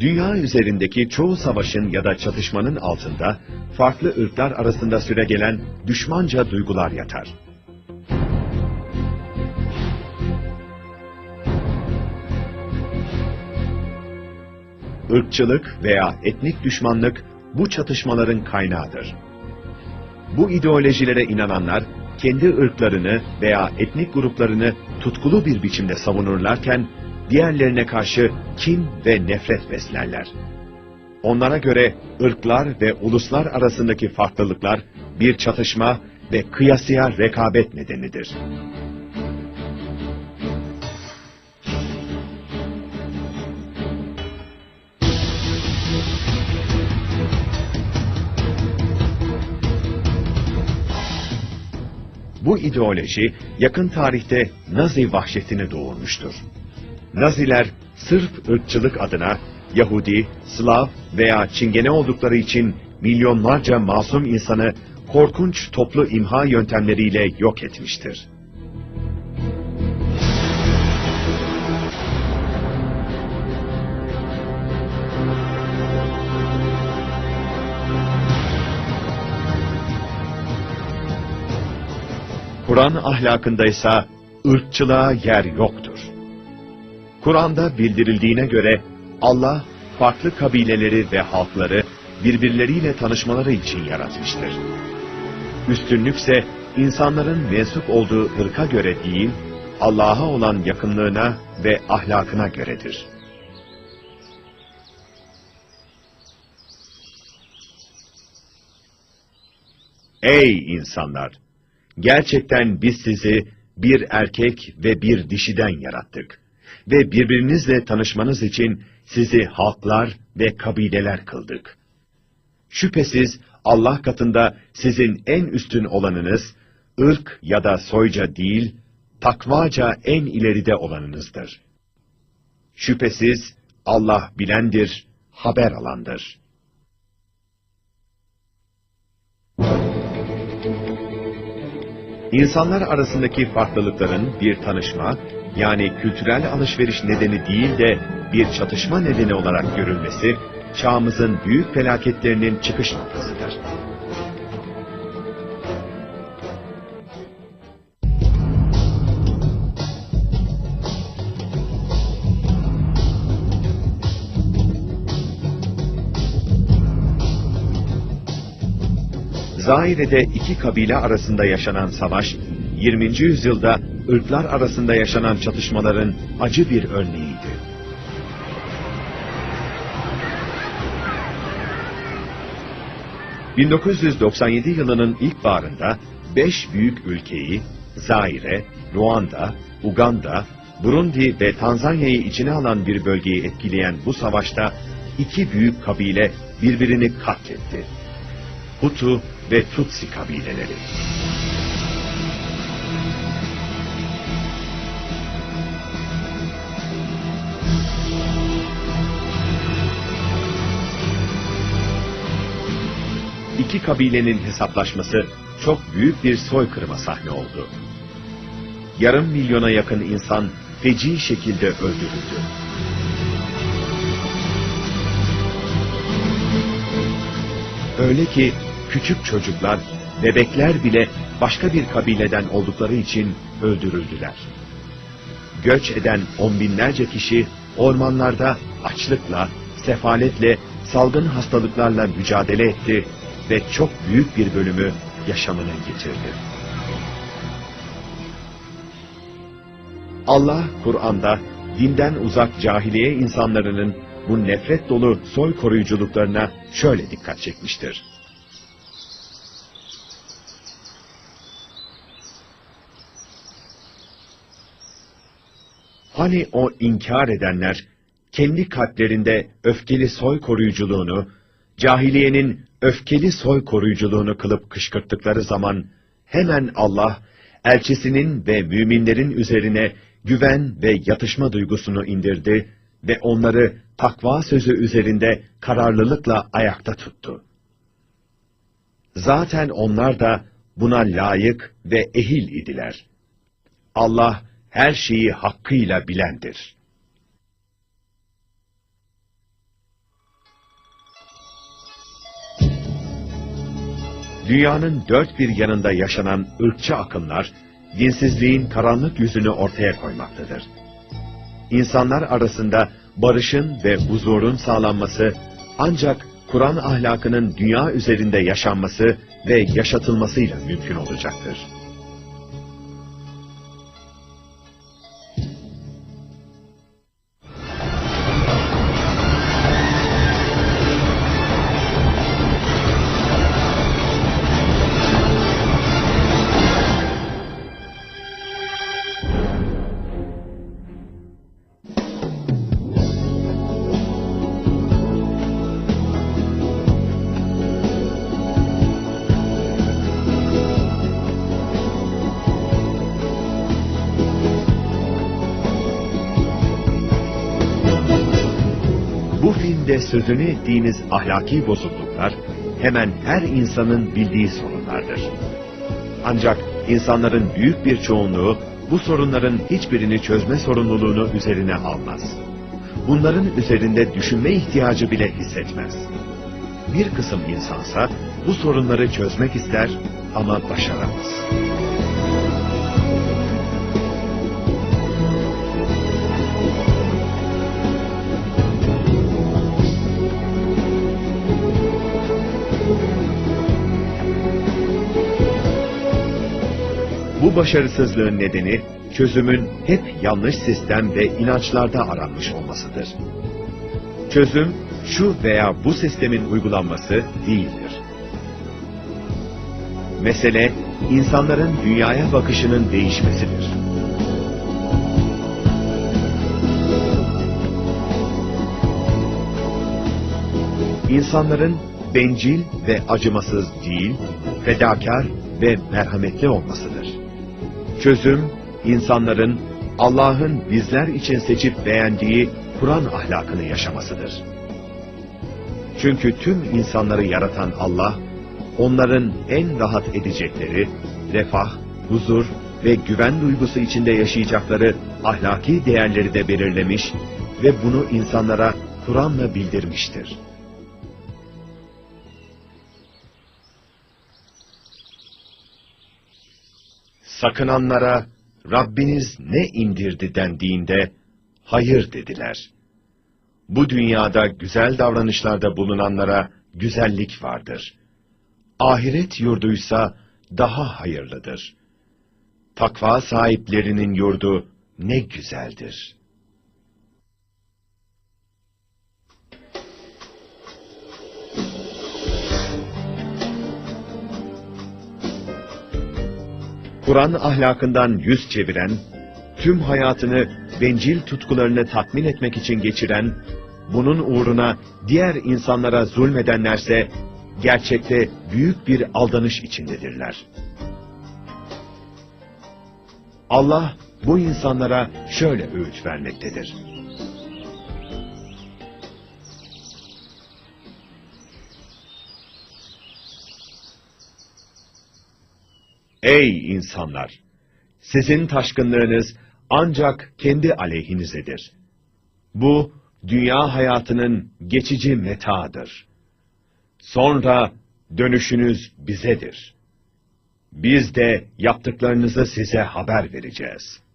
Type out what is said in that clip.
Dünya üzerindeki çoğu savaşın ya da çatışmanın altında farklı ırklar arasında süregelen düşmanca duygular yatar. Irkçılık veya etnik düşmanlık bu çatışmaların kaynağıdır. Bu ideolojilere inananlar kendi ırklarını veya etnik gruplarını tutkulu bir biçimde savunurlarken diğerlerine karşı kin ve nefret beslerler. Onlara göre ırklar ve uluslar arasındaki farklılıklar bir çatışma ve kıyasıya rekabet nedenidir. Bu ideoloji yakın tarihte Nazi vahşetini doğurmuştur. Naziler sırf ırkçılık adına Yahudi, Slav veya Çingene oldukları için milyonlarca masum insanı korkunç toplu imha yöntemleriyle yok etmiştir. Kur'an ahlakında ise ırkçılığa yer yoktur. Kur'an'da bildirildiğine göre Allah farklı kabileleri ve halkları birbirleriyle tanışmaları için yaratmıştır. Üstünlükse insanların mensup olduğu ırka göre değil, Allah'a olan yakınlığına ve ahlakına göredir. Ey insanlar! Gerçekten biz sizi bir erkek ve bir dişiden yarattık. Ve birbirinizle tanışmanız için sizi halklar ve kabileler kıldık. Şüphesiz Allah katında sizin en üstün olanınız, ırk ya da soyca değil, takvaca en ileride olanınızdır. Şüphesiz Allah bilendir, haber alandır. İnsanlar arasındaki farklılıkların bir tanışma, yani kültürel alışveriş nedeni değil de bir çatışma nedeni olarak görülmesi, çağımızın büyük felaketlerinin çıkış noktasıdır. Zahire'de iki kabile arasında yaşanan savaş, 20. yüzyılda ırklar arasında yaşanan çatışmaların acı bir örneğiydi. ...1997 yılının ilkbaharında beş büyük ülkeyi Zaire, Ruanda, Uganda, Burundi ve Tanzanya'yı içine alan bir bölgeyi etkileyen bu savaşta iki büyük kabile birbirini katletti. Hutu ve Tutsi kabileleri. İki kabilenin hesaplaşması çok büyük bir soykırıma sahne oldu. Yarım milyona yakın insan feci şekilde öldürüldü. Öyle ki küçük çocuklar, bebekler bile başka bir kabileden oldukları için öldürüldüler. Göç eden on binlerce kişi ormanlarda açlıkla, sefaletle, salgın hastalıklarla mücadele etti ve çok büyük bir bölümü yaşamını yitirdi. Allah Kur'an'da dinden uzak cahiliye insanlarının bu nefret dolu soy koruyuculuklarına şöyle dikkat çekmiştir. Hani o inkar edenler kendi kalplerinde öfkeli soy koruyuculuğunu, cahiliyenin öfkeli soy koruyuculuğunu kılıp kışkırttıkları zaman hemen Allah elçisinin ve müminlerin üzerine güven ve yatışma duygusunu indirdi ve onları takva sözü üzerinde kararlılıkla ayakta tuttu. Zaten onlar da buna layık ve ehil idiler. Allah her şeyi hakkıyla bilendir. Dünyanın dört bir yanında yaşanan ırkçı akımlar, dinsizliğin karanlık yüzünü ortaya koymaktadır. İnsanlar arasında barışın ve huzurun sağlanması ancak Kur'an ahlakının dünya üzerinde yaşanması ve yaşatılmasıyla mümkün olacaktır. Filmde sözünü ettiğiniz ahlaki bozukluklar hemen her insanın bildiği sorunlardır. Ancak insanların büyük bir çoğunluğu bu sorunların hiçbirini çözme sorumluluğunu üzerine almaz. Bunların üzerinde düşünme ihtiyacı bile hissetmez. Bir kısım insansa bu sorunları çözmek ister ama başaramaz. Bu başarısızlığın nedeni çözümün hep yanlış sistem ve inançlarda aranmış olmasıdır. Çözüm şu veya bu sistemin uygulanması değildir. Mesele insanların dünyaya bakışının değişmesidir. İnsanların bencil ve acımasız değil, fedakar ve merhametli olmasıdır. Çözüm, insanların Allah'ın bizler için seçip beğendiği Kur'an ahlakını yaşamasıdır. Çünkü tüm insanları yaratan Allah, onların en rahat edecekleri, refah, huzur ve güven duygusu içinde yaşayacakları ahlaki değerleri de belirlemiş ve bunu insanlara Kur'an'la bildirmiştir. Sakınanlara Rabbiniz ne indirdi dendiğinde hayır dediler. Bu dünyada güzel davranışlarda bulunanlara güzellik vardır. Ahiret yurduysa daha hayırlıdır. Takva sahiplerinin yurdu ne güzeldir. Kur'an ahlakından yüz çeviren, tüm hayatını bencil tutkularını tatmin etmek için geçiren, bunun uğruna diğer insanlara zulmedenlerse gerçekte büyük bir aldanış içindedirler. Allah bu insanlara şöyle öğüt vermektedir. Ey insanlar! Sizin taşkınlığınız ancak kendi aleyhinizedir. Bu, dünya hayatının geçici metaadır. Sonra dönüşünüz bizedir. Biz de yaptıklarınızı size haber vereceğiz.''